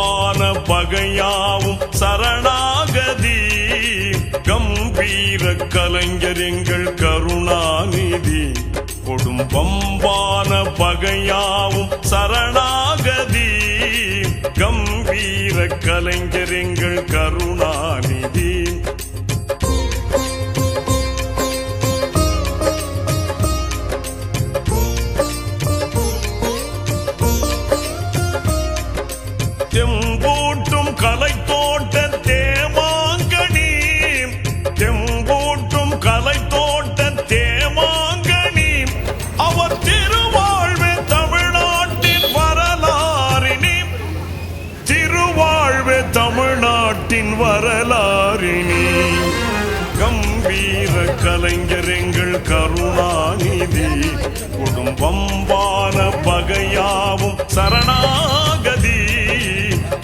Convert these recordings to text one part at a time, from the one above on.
பகையாவும் சரணாகதி. கம்பீர கலைஞர் எங்கள் கருணாநிதி. கொடும் பம்பான பகையாவும் சரணாகதி. கம்பீர கலைஞர் எங்கள் கருணாநிதி. வரலாறினி கம்பீர கலைஞர் எங்கள் கருணாநிதி. குடும்பம்பான பகையாவும் சரணாகதி.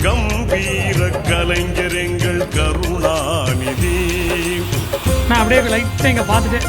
கம்பீர கலைஞர் எங்கள் கருணாநிதி. நான் அப்படியே லைட்டாக இங்கே பார்த்துட்டேன்.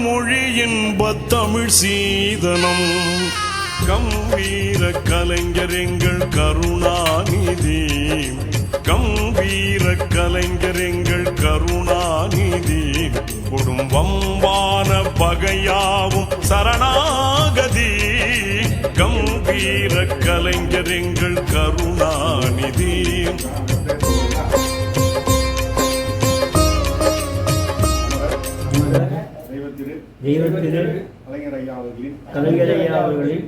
மொழி மொழியின் தமிழ் சீதனம். கம்பீர கலைஞர் எங்கள் கருணாநிதி. கம்பீர கலைஞர் எங்கள் கருணாநிதி. குடும்பம்பான பகையாவும் சரணாகதி. கம்பீர கலைஞர் எங்கள் கருணாநிதி. தெய்வத்திரு கலைஞரையா அவர்களின்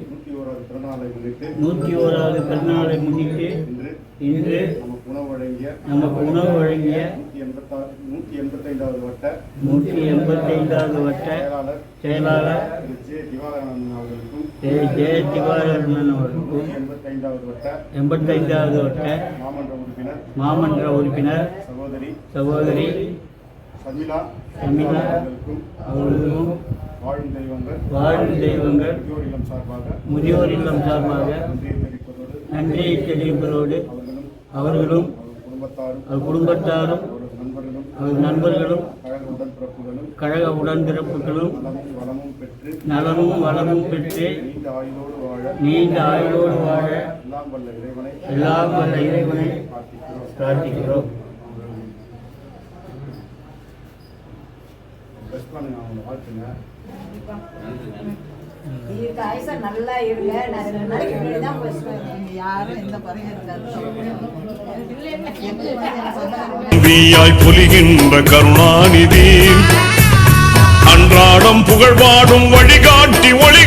நூற்றி ஓராவது பிறந்தநாளை முன்னிட்டு இன்று நமக்கு உணவு வழங்கிய நமக்கு உணவு வழங்கிய நூற்றி எண்பத்தைந்தாவது வட்ட நூற்றி எண்பத்தைந்தாவது வட்ட செயலாளர் திரு. ஜெய திவாகரன் அவர்களுக்கும் எண்பத்தைந்தாவது வட்ட மாமன்ற உறுப்பினர் மாமன்ற உறுப்பினர் சகோதரி சகோதரி சமிலா அவர்களுக்கும் அவர்களுக்கும் வாழும் தெய்வங்கள் வாழும் தெய்வங்கள் முதியோர் இல்லம் சார்பாக முதியோர் இல்லம் சார்பாக நன்றியை தெரிவிப்பதோடு அவர்களும் அவர்களும் அவர் குடும்பத்தாரும் அவர் குடும்பத்தாரும் அவர் நண்பர்களும் கழக உடன்பிறப்புகளும் கழக உடன்பிறப்புகளும் நலமும் வளமும் பெற்று நலமும் வளமும் பெற்று நீண்ட ஆயுளோடு வாழ நீண்ட ஆயுளோடு வாழ எல்லாம் வல்ல இறைவனை எல்லாம் வல்ல இறைவனை பிரார்த்திக்கிறோம் பிரார்த்திக்கிறோம் பெஸ்ட் பண்ணுங்க அவங்க வாழ்த்துங்க இதுக்கு ஆயுசா நல்லா இருங்க. நான் ரெண்டு நாளைக்கு முன்னாடி தான் பேசுவேன். நீங்க யாரும் எந்த குறையும் இருக்காது. வீயாய் பொலிகின்ற கருணாநிதி. அன்றாடம் புகழ் பாடும் வழிகாட்டி ஒளிகாட்டி